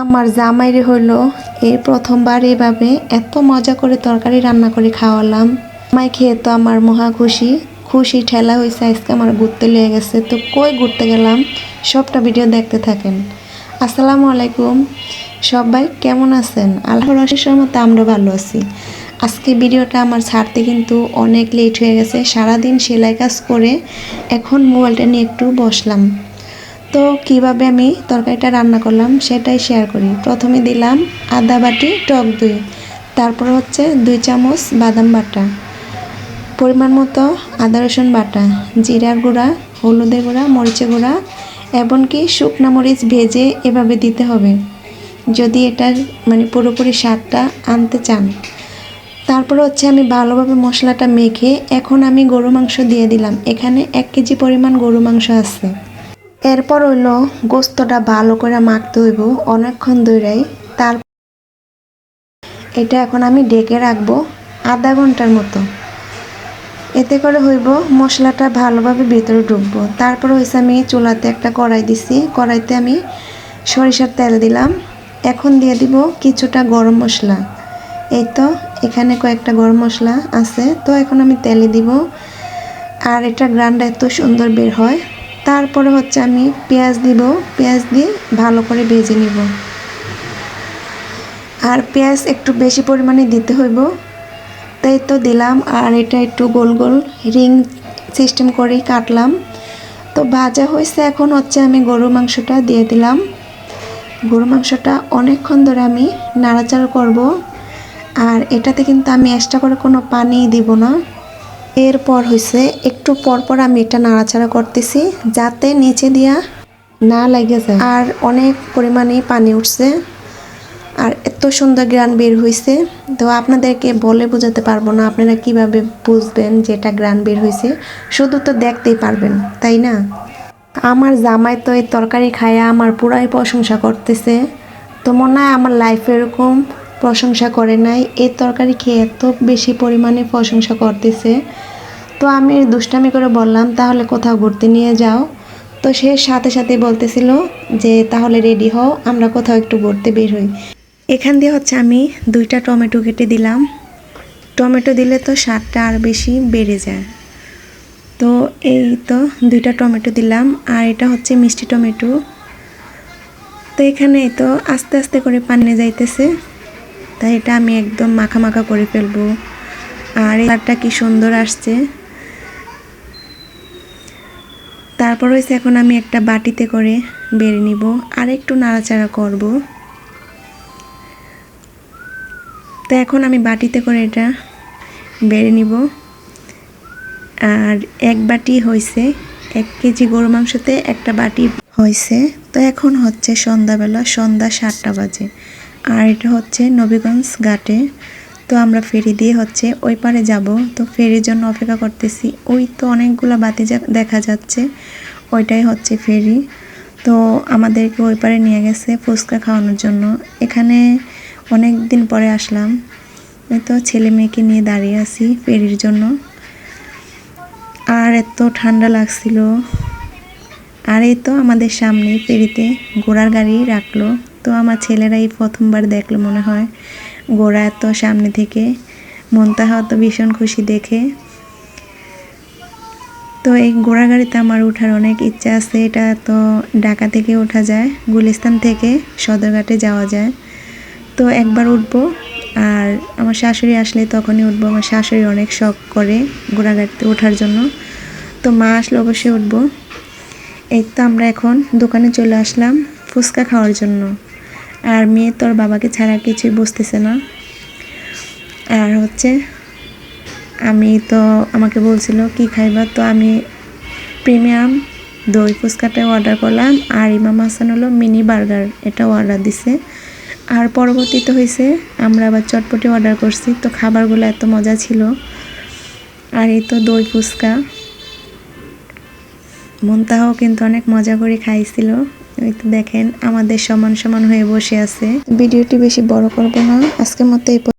আমার জামাইরে হইল এই প্রথমবার এভাবে এত মজা করে তরকারি রান্না করে খাওয়ালাম। মাই খেয়ে তো আমার মহা খুশি। খুশি ঠেলা হয়েছে আজকে আমার ঘুরতে লেগে গেছে। তো কই ঘুরতে গেলাম? সবটা ভিডিও দেখতে থাকেন। আসসালামু আলাইকুম। সবাই কেমন আছেন? আল্লাহর রসের মতো আমরা ভালো আছি। আজকে ভিডিওটা আমার ছাড়তে কিন্তু অনেক লেট হয়ে গেছে। সারাদিন সেলাই কাজ করে এখন মোবাইলটা নিয়ে একটু বসলাম। তো কীভাবে আমি তরকারিটা রান্না করলাম সেটাই শেয়ার করি। প্রথমে দিলাম আদা বাটি, টক দই। তারপর হচ্ছে দুই চামচ বাদাম বাটা। পরিমাণ মতো আদা, রসুন বাটা, জিরার গুঁড়া, হলুদের গুঁড়া, মরিচের গুঁড়া, এমনকি শুকনো মরিচ ভেজে এভাবে দিতে হবে। যদি এটার মানে পুরোপুরি স্বাদটা আনতে চান। তারপর হচ্ছে আমি ভালোভাবে মশলাটা মেখে এখন আমি গরু মাংস দিয়ে দিলাম। এখানে এক কেজি পরিমাণ গরু মাংস আছে। এরপর হইল গোস্তটা ভালো করে মাখতে হইব অনেকক্ষণ ধরেই তার এটা এখন আমি ডেকে রাখব আধা ঘণ্টার মতো। এতে করে হইব মশলাটা ভালোভাবে ভিতরে ঢুকবো। তারপর হয়েছে আমি চুলাতে একটা কড়াই দিছি। কড়াইতে আমি সরিষার তেল দিলাম। এখন দিয়ে দিব কিছুটা গরম মশলা। এই তো এখানে কয়েকটা গরম মশলা আছে। তো এখন আমি তেলে দিব। আর এটা গ্রানটা এত সুন্দর বের হয়। তারপরে হচ্ছে আমি পেঁয়াজ দিব, পেঁয়াজ দিয়ে ভালো করে ভেজে নিব। আর পেঁয়াজ একটু বেশি পরিমাণে দিতে হইব। তাই তো দিলাম, আর এটা একটু গোল গোল রিং সিস্টেম করেই কাটলাম। তো ভাজা হয়েছে, এখন হচ্ছে আমি গরু মাংসটা দিয়ে দিলাম। গরু মাংসটা অনেকক্ষণ ধরে আমি নাড়াচাড়া করব, আর এটাতে কিন্তু আমি এক্সট্রা করে কোনো পানি দিব না। এরপর হয়েছে একটু পর পর আমি এটা নাড়াচাড়া করতেছি যাতে নিচে দিয়া না লাগে যায়। আর অনেক পরিমাণে পানি উঠছে। আর এত সুন্দর গ্রান বের হয়েছে তো আপনাদেরকে বলে বোঝাতে পারব না আপনারা কীভাবে বুঝবেন যে এটা গ্রান বের হয়েছে শুধু তো দেখতেই পারবেন তাই না? আমার জামাই তো এই তরকারি খায়া আমার পুরাই প্রশংসা করতেছে। তো মনে হয় আমার লাইফে এরকম প্রশংসা করে নাই। এই তরকারি খেয়ে এত বেশি পরিমাণে প্রশংসা করতেছে। তো আমি দুষ্টামি করে বললাম, তাহলে কোথাও ঘুরতে নিয়ে যাও। তো সে সাথে সাথে বলতেছিল যে, তাহলে রেডি হও, আমরা কোথাও একটু ঘুরতে বের হই। এখান দিয়ে হচ্ছে আমি দুইটা টমেটো কেটে দিলাম। টমেটো দিলে তো স্বাদটা আর বেশি বেড়ে যায়। তো এই তো দুইটা টমেটো দিলাম, আর এটা হচ্ছে মিষ্টি টমেটো। তো এখানে তো আস্তে আস্তে করে পানি যাইতেছে। তাই এটা আমি একদম মাখা মাখা করে ফেলব। আর এই কালারটা কি সুন্দর আসছে। তারপর হয়েছে এখন আমি একটা বাটিতে করে বেড়ে নিব আর একটু নাড়াচাড়া করব। তো এখন আমি বাটিতে করে এটা বেড়ে নিব। আর এক বাটি হয়েছে এক কেজি গরু মাংসতে একটা বাটি হয়েছে তো এখন হচ্ছে সন্ধ্যাবেলা, সন্ধ্যা সাতটা বাজে। আর এটা হচ্ছে নবীগঞ্জ ঘাটে। তো আমরা ফেরি দিয়ে হচ্ছে ওই পারে যাব। তো ফেরির জন্য অপেক্ষা করতেছি। ওই তো অনেকগুলো বাতি দেখা যাচ্ছে। ওইটাই হচ্ছে ফেরি। তো আমাদেরকে ওই পারে নিয়ে গেছে ফুচকা খাওয়ানোর জন্য। এখানে অনেক দিন পরে আসলাম। তো ছেলে মেয়েকে নিয়ে দাঁড়িয়ে আছি ফেরির জন্য। আর এত ঠান্ডা লাগছিল। আর এই তো আমাদের সামনে ফেরিতে ঘোড়ার গাড়ি রাখল। তো আমার ছেলেরা এই প্রথমবার দেখল মনে হয়। গোড়া এত সামনে থেকে, মনতাহা তো ভীষণ খুশি দেখে। তো এই ঘোড়া গাড়িতে আমার ওঠার অনেক ইচ্ছা আছে, এটা তো ঢাকা থেকে ওঠা যায়, গুলিস্তান থেকে সদরঘাটে যাওয়া যায়। তো একবার উঠবো, আর আমার শাশুড়ি আসলে তখনই উঠবো, আমার শাশুড়ি অনেক শখ করে ঘোড়া গাড়িতে ওঠার জন্য। তো মা আসলে অবশ্যই উঠবো। এই তো আমরা এখন দোকানে চলে আসলাম ফুচকা খাওয়ার জন্য। আর মেয়ে তোর বাবাকে ছাড়া কিছুই বুঝতেছে না। আর হচ্ছে, আমি তো আমাকে বলছিল, কি খাইবা? তো আমি প্রিমিয়াম দই ফুচকাটা অর্ডার করলাম, আর ইমাম হাসান হলো মিনি বার্গার, এটা অর্ডার দিছে। আর পরবর্তীতে হয়েছে আমরা আবার চটপটি অর্ডার করছি, তো খাবারগুলো এত মজা ছিল। আর এই তো দই ফুচকা। মনতাহাও কিন্তু অনেক মজা করে খাইছিল। দেখেন, আমাদের সমান সমান হয়ে বসে আছে। ভিডিওটি বেশি বড় করব না। আজকের মতো এই